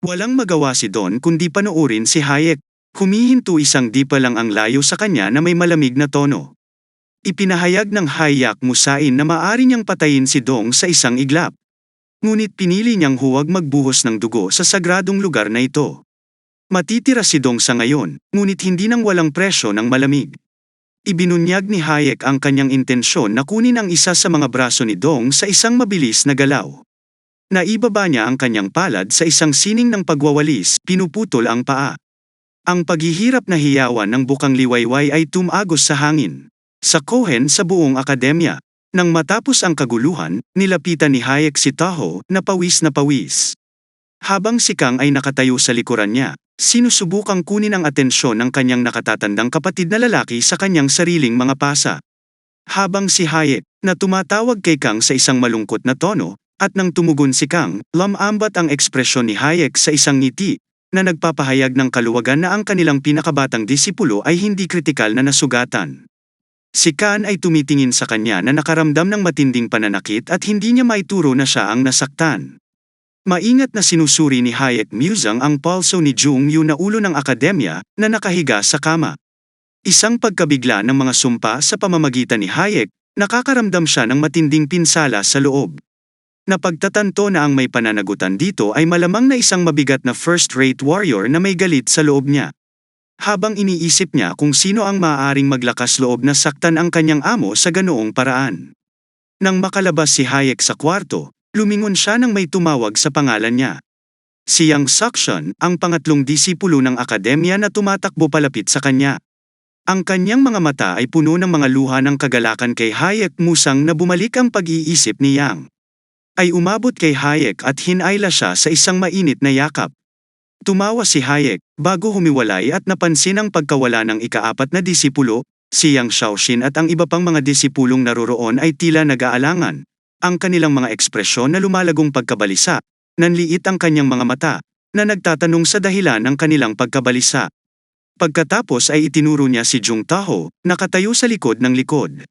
Walang magawa si Don kundi panoorin si Hayek. Humihinto isang di pa lang ang layo sa kanya na may malamig na tono. Ipinahayag ng Hayek Musain na maaari niyang patayin si Dong sa isang iglap. Ngunit pinili niyang huwag magbuhos ng dugo sa sagradong lugar na ito. Matitira si Dong sa ngayon, ngunit hindi nang walang presyo ng malamig. Ibinunyag ni Hayek ang kanyang intensyon na kunin ang isa sa mga braso ni Dong sa isang mabilis na galaw. Naibaba niya ang kanyang palad sa isang sining ng pagwawalis, pinuputol ang paa. Ang paghihirap na hiyawan ng bukang liwayway ay tumagos sa hangin. Sa Cohen sa buong akademya. Nang matapos ang kaguluhan, nilapitan ni Hayek si Taho na pawis na pawis. Habang si Kang ay nakatayo sa likuran niya, sinusubukang kunin ang atensyon ng kanyang nakatatandang kapatid na lalaki sa kanyang sariling mga pasa. Habang si Hayek, na tumatawag kay Kang sa isang malungkot na tono, at nang tumugon si Kang, lamambat ang ekspresyon ni Hayek sa isang ngiti, na nagpapahayag ng kaluwagan na ang kanilang pinakabatang disipulo ay hindi kritikal na nasugatan. Si Khan ay tumitingin sa kanya na nakaramdam ng matinding pananakit at hindi niya maituro na siya ang nasaktan. Maingat na sinusuri ni Hayek Musang ang pulso ni Jung Yu na ulo ng akademya na nakahiga sa kama. Isang pagkabigla ng mga sumpa sa pamamagitan ni Hayek, nakakaramdam siya ng matinding pinsala sa loob. Napagtatanto na ang may pananagutan dito ay malamang na isang mabigat na first-rate warrior na may galit sa loob niya. Habang iniisip niya kung sino ang maaaring maglakas loob na saktan ang kanyang amo sa ganoong paraan. Nang makalabas si Hayek sa kwarto, lumingon siya nang may tumawag sa pangalan niya. Si Yang Suction, ang pangatlong disipulo ng akademya na tumatakbo palapit sa kanya. Ang kanyang mga mata ay puno ng mga luha ng kagalakan kay Hayek musang na bumalik ang pag-iisip ni Yang ay umabot kay Hayek at hinayla siya sa isang mainit na yakap. Tumawa si Hayek, bago humiwalay at napansin ang pagkawala ng ikaapat na disipulo, si Yang Shaoxin at ang iba pang mga disipulong naroroon ay tila nag-aalangan. Ang kanilang mga ekspresyon na lumalagong pagkabalisa, nanliit ang kanyang mga mata, na nagtatanong sa dahilan ng kanilang pagkabalisa. Pagkatapos ay itinuro niya si Jung Taho, nakatayo sa likod ng likod.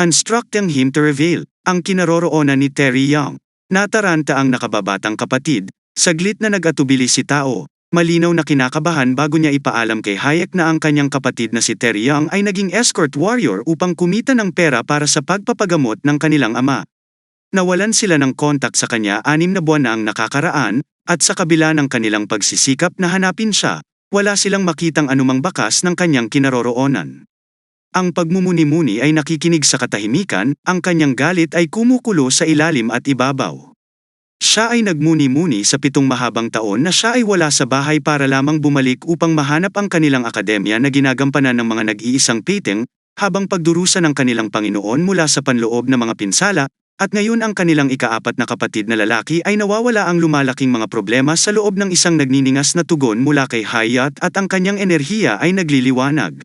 Instructing him to reveal, ang kinaroroonan ni Terry Young. Nataranta ang nakababatang kapatid, saglit na nag-atubili si Tao, malinaw na kinakabahan bago niya ipaalam kay Hayek na ang kanyang kapatid na si Terry Young ay naging escort warrior upang kumita ng pera para sa pagpapagamot ng kanilang ama. Nawalan sila ng kontak sa kanya anim na buwan na ang nakakaraan, at sa kabila ng kanilang pagsisikap na hanapin siya, wala silang makitang anumang bakas ng kanyang kinaroroonan. Ang pagmumuni-muni ay nakikinig sa katahimikan, ang kanyang galit ay kumukulo sa ilalim at ibabaw. Siya ay nagmuni-muni sa pitong mahabang taon na siya ay wala sa bahay para lamang bumalik upang mahanap ang kanilang akademya na ginagampanan ng mga nag-iisang piting, habang pagdurusa ng kanilang Panginoon mula sa panloob ng mga pinsala, at ngayon ang kanilang ikaapat na kapatid na lalaki ay nawawala ang lumalaking mga problema sa loob ng isang nagniningas na tugon mula kay Hayat at ang kanyang enerhiya ay nagliliwanag.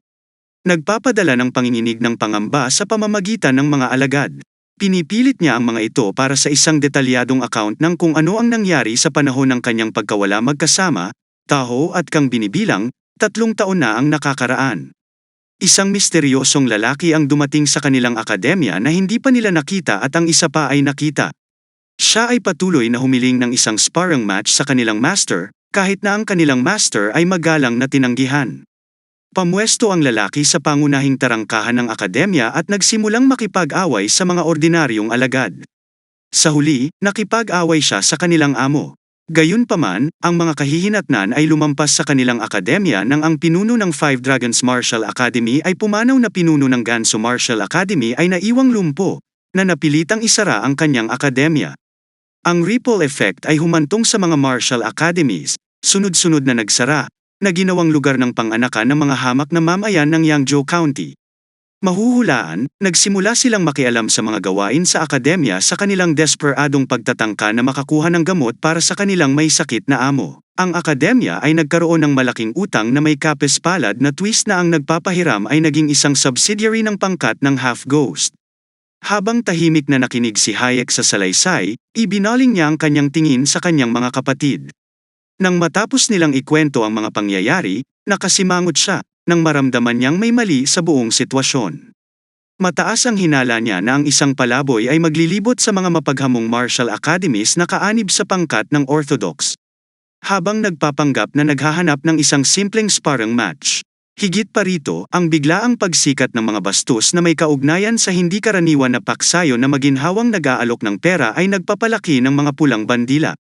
Nagpapadala ng panginginig ng pangamba sa pamamagitan ng mga alagad. Pinipilit niya ang mga ito para sa isang detalyadong account ng kung ano ang nangyari sa panahon ng kanyang pagkawala magkasama, Taho at Kang binibilang, tatlong taon na ang nakakaraan. Isang misteryosong lalaki ang dumating sa kanilang akademya na hindi pa nila nakita at ang isa pa ay nakita. Siya ay patuloy na humiling ng isang sparring match sa kanilang master, kahit na ang kanilang master ay magalang na tinanggihan. Pamwesto ang lalaki sa pangunahing tarangkahan ng akademya at nagsimulang makipag-away sa mga ordinaryong alagad. Sa huli, nakipag-away siya sa kanilang amo. Gayunpaman, ang mga kahihinatnan ay lumampas sa kanilang akademya nang ang pinuno ng Five Dragons Martial Academy ay pumanaw na pinuno ng Ganso Martial Academy ay naiwang lumpo, na napilitang isara ang kanyang akademya. Ang ripple effect ay humantong sa mga martial academies, sunod-sunod na nagsara, na ginawang lugar ng panganakan ng mga hamak na mamayan ng Yangzhou County. Mahuhulaan, nagsimula silang makialam sa mga gawain sa akademya sa kanilang desperadong pagtatangka na makakuha ng gamot para sa kanilang may sakit na amo. Ang akademya ay nagkaroon ng malaking utang na may kapes palad na twist na ang nagpapahiram ay naging isang subsidiary ng pangkat ng half-ghost. Habang tahimik na nakinig si Hayek sa salaysay, ibinaling niya ang kanyang tingin sa kanyang mga kapatid. Nang matapos nilang ikwento ang mga pangyayari, nakasimangot siya, nang maramdaman niyang may mali sa buong sitwasyon. Mataas ang hinala niya na ang isang palaboy ay maglilibot sa mga mapaghamong martial academies na kaanib sa pangkat ng orthodox. habang nagpapanggap na naghahanap ng isang simpleng sparring match. Higit pa rito, ang biglaang pagsikat ng mga bastos na may kaugnayan sa hindi karaniwan na paksayo na maginhawang nag-aalok ng pera ay nagpapalaki ng mga pulang bandila.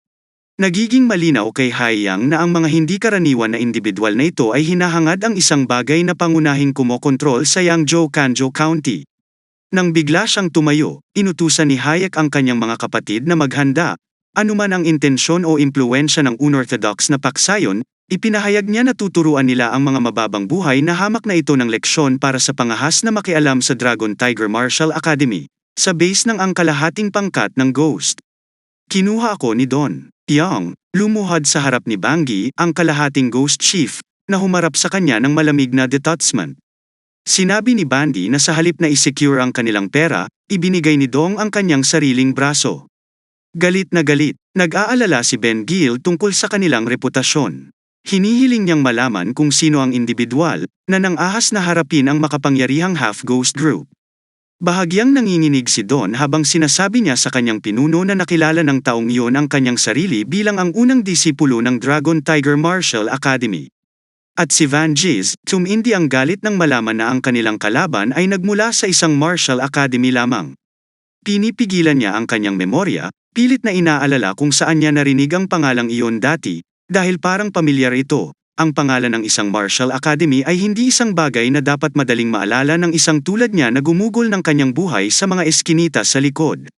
Nagiging malinaw kay Haiyang na ang mga hindi karaniwan na individual na ito ay hinahangad ang isang bagay na pangunahing kumokontrol sa Yangzhou Kanzhou County. Nang bigla siyang tumayo, inutusan ni Hayek ang kanyang mga kapatid na maghanda. Anuman ang intensyon o impluensya ng unorthodox na paksayon, ipinahayag niya na tuturuan nila ang mga mababang buhay na hamak na ito ng leksyon para sa pangahas na makialam sa Dragon Tiger Martial Academy, sa base ng ang kalahating pangkat ng Ghost. Kinuha ako ni Don. Yang, lumuhad sa harap ni Bangi, ang kalahating Ghost Chief, na humarap sa kanya ng malamig na detachment. Sinabi ni Bandy na sa halip na isecure ang kanilang pera, ibinigay ni Dong ang kanyang sariling braso. Galit na galit, nag-aalala si Ben Gil tungkol sa kanilang reputasyon. Hinihiling niyang malaman kung sino ang individual na nang ahas na harapin ang makapangyarihang half-ghost group. Bahagyang nanginginig si Don habang sinasabi niya sa kanyang pinuno na nakilala ng taong iyon ang kanyang sarili bilang ang unang disipulo ng Dragon Tiger Martial Academy. At si Van Giz, tumindi ang galit nang malaman na ang kanilang kalaban ay nagmula sa isang martial academy lamang. Pinipigilan niya ang kanyang memorya, pilit na inaalala kung saan niya narinig ang pangalang iyon dati, dahil parang pamilyar ito, ang pangalan ng isang martial academy ay hindi isang bagay na dapat madaling maalala ng isang tulad niya na gumugol ng kanyang buhay sa mga eskinita sa likod.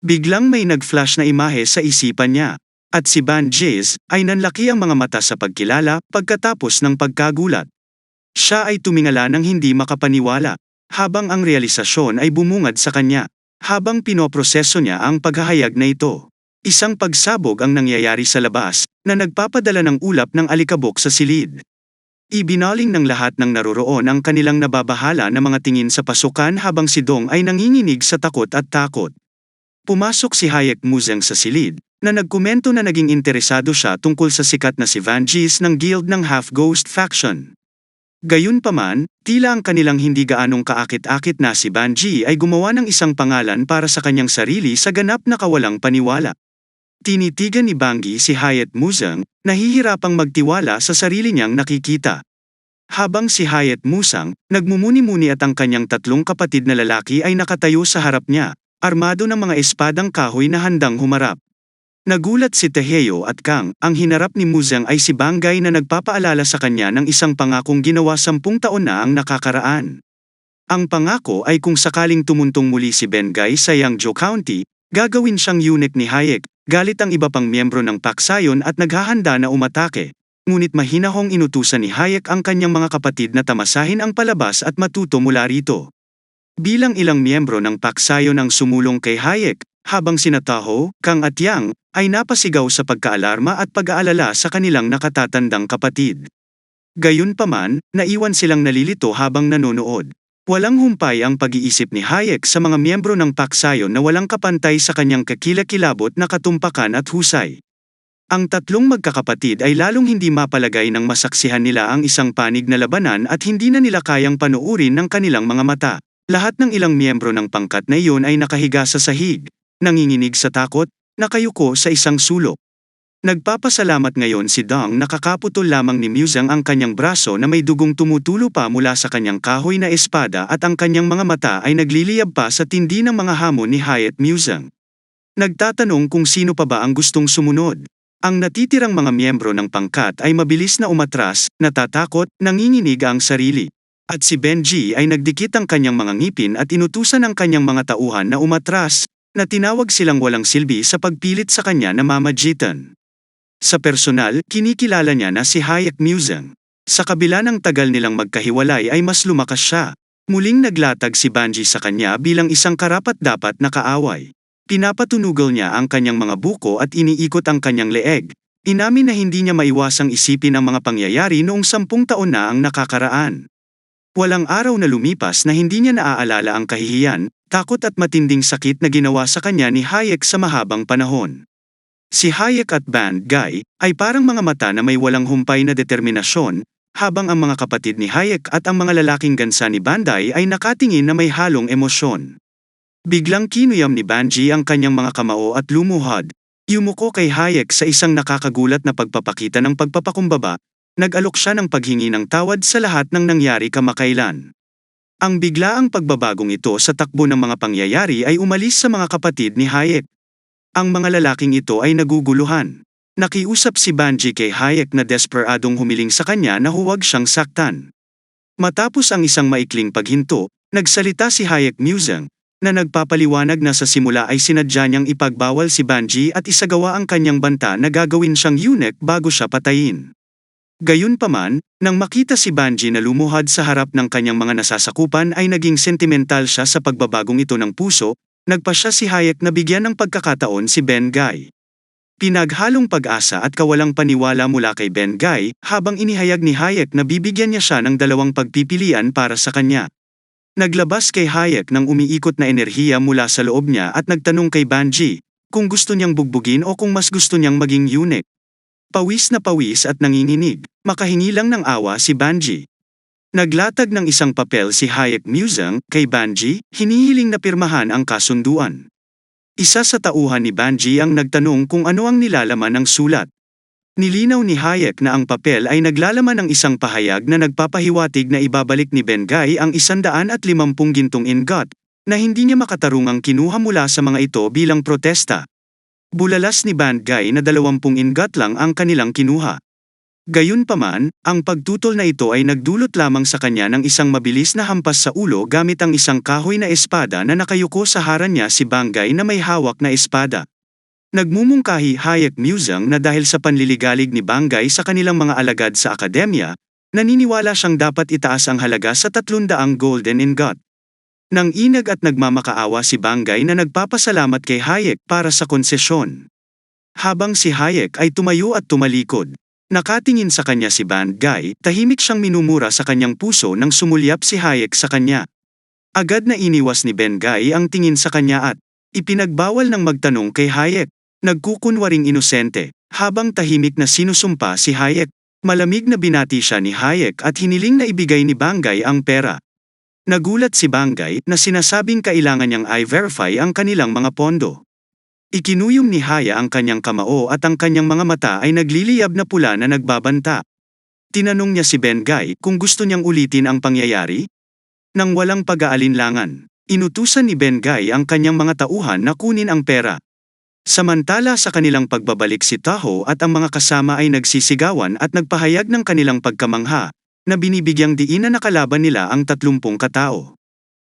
Biglang may nag-flash na imahe sa isipan niya. At si Ban Jiz ay nanlaki ang mga mata sa pagkilala pagkatapos ng pagkagulat. Siya ay tumingala ng hindi makapaniwala, habang ang realisasyon ay bumungad sa kanya, habang pinoproseso niya ang paghahayag na ito. Isang pagsabog ang nangyayari sa labas, na nagpapadala ng ulap ng alikabok sa silid. Ibinaling ng lahat ng naroroon ang kanilang nababahala na mga tingin sa pasukan habang si Dong ay nanginginig sa takot at takot. Pumasok si Hayek Muzeng sa silid, na nagkomento na naging interesado siya tungkol sa sikat na si Van Gis ng guild ng Half-Ghost Faction. Gayunpaman, tila ang kanilang hindi gaanong kaakit-akit na si Banji ay gumawa ng isang pangalan para sa kanyang sarili sa ganap na kawalang paniwala. Tinitigan ni Bangi si Hayat Musang, nahihirapang magtiwala sa sarili niyang nakikita. Habang si Hayat Musang, nagmumuni-muni at ang kanyang tatlong kapatid na lalaki ay nakatayo sa harap niya, armado ng mga espadang kahoy na handang humarap. Nagulat si Teheo at Kang, ang hinarap ni Muzang ay si Bangay na nagpapaalala sa kanya ng isang pangakong ginawa sampung taon na ang nakakaraan. Ang pangako ay kung sakaling tumuntong muli si Bengay sa Yangzhou County, gagawin siyang unit ni Hayek, galit ang iba pang miyembro ng Paksayon at naghahanda na umatake. Ngunit mahinahong inutusan ni Hayek ang kanyang mga kapatid na tamasahin ang palabas at matuto mula rito. Bilang ilang miyembro ng Paksayon ang sumulong kay Hayek, habang sina Taho, Kang at Yang, ay napasigaw sa pagkaalarma at pag-aalala sa kanilang nakatatandang kapatid. Gayunpaman, naiwan silang nalilito habang nanonood. Walang humpay ang pag-iisip ni Hayek sa mga miyembro ng paksayon na walang kapantay sa kanyang kakilakilabot na katumpakan at husay. Ang tatlong magkakapatid ay lalong hindi mapalagay nang masaksihan nila ang isang panig na labanan at hindi na nila kayang panuurin ng kanilang mga mata. Lahat ng ilang miyembro ng pangkat na iyon ay nakahiga sa sahig, nanginginig sa takot, nakayuko sa isang sulok. Nagpapasalamat ngayon si Dong nakakaputol lamang ni Musang ang kanyang braso na may dugong tumutulo pa mula sa kanyang kahoy na espada at ang kanyang mga mata ay nagliliyab pa sa tindi ng mga hamon ni Hyatt Musang. Nagtatanong kung sino pa ba ang gustong sumunod. Ang natitirang mga miyembro ng pangkat ay mabilis na umatras, natatakot, nanginginig ang sarili. At si Benji ay nagdikit ang kanyang mga ngipin at inutusan ang kanyang mga tauhan na umatras, na tinawag silang walang silbi sa pagpilit sa kanya na mamajitan. Sa personal, kinikilala niya na si Hayek Musang. Sa kabila ng tagal nilang magkahiwalay ay mas lumakas siya. Muling naglatag si Banji sa kanya bilang isang karapat-dapat na kaaway. Pinapatunugal niya ang kanyang mga buko at iniikot ang kanyang leeg. Inamin na hindi niya maiwasang isipin ang mga pangyayari noong sampung taon na ang nakakaraan. Walang araw na lumipas na hindi niya naaalala ang kahihiyan, takot at matinding sakit na ginawa sa kanya ni Hayek sa mahabang panahon. Si Hayek at Band Guy ay parang mga mata na may walang humpay na determinasyon, habang ang mga kapatid ni Hayek at ang mga lalaking gansa ni Banday ay nakatingin na may halong emosyon. Biglang kinuyam ni Banji ang kanyang mga kamao at lumuhod. Yumuko kay Hayek sa isang nakakagulat na pagpapakita ng pagpapakumbaba, nag-alok siya ng paghingi ng tawad sa lahat ng nangyari kamakailan. Ang biglaang pagbabagong ito sa takbo ng mga pangyayari ay umalis sa mga kapatid ni Hayek. Ang mga lalaking ito ay naguguluhan. Nakiusap si Banji kay Hayek na desperadong humiling sa kanya na huwag siyang saktan. Matapos ang isang maikling paghinto, nagsalita si Hayek Musang, na nagpapaliwanag na sa simula ay sinadya niyang ipagbawal si Banji at isagawa ang kanyang banta na gagawin siyang eunuch bago siya patayin. Gayunpaman, nang makita si Banji na lumuhad sa harap ng kanyang mga nasasakupan ay naging sentimental siya sa pagbabagong ito ng puso, nagpa siya si Hayek na bigyan ng pagkakataon si Ben Guy. Pinaghalong pag-asa at kawalang paniwala mula kay Ben Guy, habang inihayag ni Hayek na bibigyan niya siya ng dalawang pagpipilian para sa kanya. Naglabas kay Hayek ng umiikot na enerhiya mula sa loob niya at nagtanong kay Banji, kung gusto niyang bugbugin o kung mas gusto niyang maging eunuch. Pawis na pawis at nanginginig, makahingi lang ng awa si Banji. Naglatag ng isang papel si Hayek Musang kay Banji, hinihiling na pirmahan ang kasunduan. Isa sa tauhan ni Banji ang nagtanong kung ano ang nilalaman ng sulat. Nilinaw ni Hayek na ang papel ay naglalaman ng isang pahayag na nagpapahiwatig na ibabalik ni Bengay ang 150 gintong ingot, na hindi niya makatarungang kinuha mula sa mga ito bilang protesta. Bulalas ni Bengay na 20 ingot lang ang kanilang kinuha. Gayunpaman, ang pagtutol na ito ay nagdulot lamang sa kanya ng isang mabilis na hampas sa ulo gamit ang isang kahoy na espada na nakayuko sa haran niya si Bangay na may hawak na espada. Nagmumungkahi Hayek Musang na dahil sa panliligalig ni Bangay sa kanilang mga alagad sa akademya, naniniwala siyang dapat itaas ang halaga sa 300 golden ingot. Nang inag at nagmamakaawa si Bangay na nagpapasalamat kay Hayek para sa konsesyon. Habang si Hayek ay tumayo at tumalikod, nakatingin sa kanya si Bangay, tahimik siyang minumura sa kanyang puso nang sumulyap si Hayek sa kanya. Agad na iniwas ni Bengay ang tingin sa kanya at ipinagbawal ng magtanong kay Hayek. Nagkukunwaring inosente, habang tahimik na sinusumpa si Hayek. Malamig na binati siya ni Hayek at hiniling na ibigay ni Bangay ang pera. Nagulat si Bangay na sinasabing kailangan niyang i-verify ang kanilang mga pondo. Ikinuyom ni Haya ang kanyang kamao at ang kanyang mga mata ay nagliliyab na pula na nagbabanta. Tinanong niya si Bengay kung gusto niyang ulitin ang pangyayari. Nang walang pag-aalinlangan, inutusan ni Bengay ang kanyang mga tauhan na kunin ang pera. Samantala sa kanilang pagbabalik si Taho at ang mga kasama ay nagsisigawan at nagpahayag ng kanilang pagkamangha, na binibigyang diin na nakalaban nila ang 30 katao.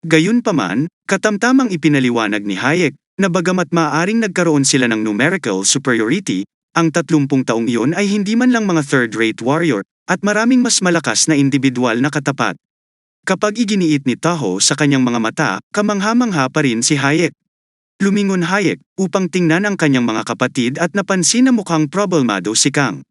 Gayunpaman, katamtamang ipinaliwanag ni Hayek, na bagamat maaaring nagkaroon sila ng numerical superiority, ang 30 taong iyon ay hindi man lang mga third-rate warrior, at maraming mas malakas na individual na katapat. Kapag iginiit ni Taho sa kanyang mga mata, kamangha-mangha pa rin si Hayek. Lumingon Hayek upang tingnan ang kanyang mga kapatid at napansin na mukhang problemado si Kang.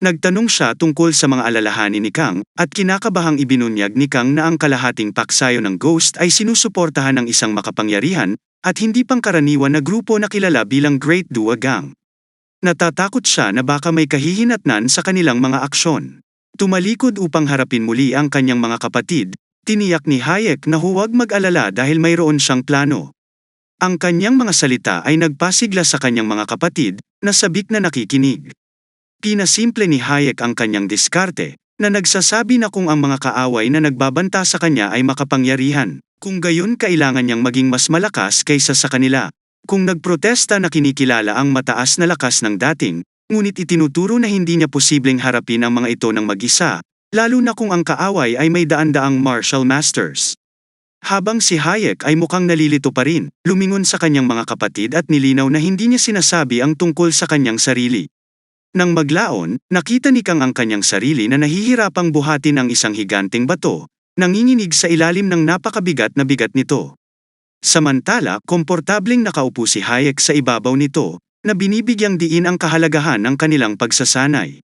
Nagtanong siya tungkol sa mga alalahanin ni Kang at kinakabahang ibinunyag ni Kang na ang kalahating paksayo ng Ghost ay sinusuportahan ng isang makapangyarihan at hindi pangkaraniwan na grupo na kilala bilang Great Dua Gang. Natatakot siya na baka may kahihinatnan sa kanilang mga aksyon. Tumalikod upang harapin muli ang kanyang mga kapatid, tiniyak ni Hayek na huwag mag-alala dahil mayroon siyang plano. Ang kanyang mga salita ay nagpasigla sa kanyang mga kapatid, na sabik na nakikinig. Pinasimple ni Hayek ang kanyang diskarte, na nagsasabi na kung ang mga kaaway na nagbabanta sa kanya ay makapangyarihan, kung gayon kailangan niyang maging mas malakas kaysa sa kanila. Kung nagprotesta na kinikilala ang mataas na lakas ng dating, ngunit itinuturo na hindi niya posibleng harapin ang mga ito ng mag-isa, lalo na kung ang kaaway ay may daan-daang martial masters. Habang si Hayek ay mukhang nalilito pa rin, lumingon sa kanyang mga kapatid at nilinaw na hindi niya sinasabi ang tungkol sa kanyang sarili. Nang maglaon, nakita ni Kang ang kanyang sarili na nahihirapang buhatin ang isang higanting bato, nanginginig sa ilalim ng napakabigat na bigat nito. Samantala, komportableng nakaupo si Hayek sa ibabaw nito, na binibigyang diin ang kahalagahan ng kanilang pagsasanay.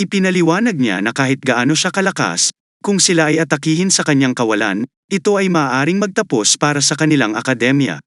Ipinaliwanag niya na kahit gaano siya kalakas, kung sila ay atakihin sa kanyang kawalan, ito ay maaaring magtapos para sa kanilang akademya.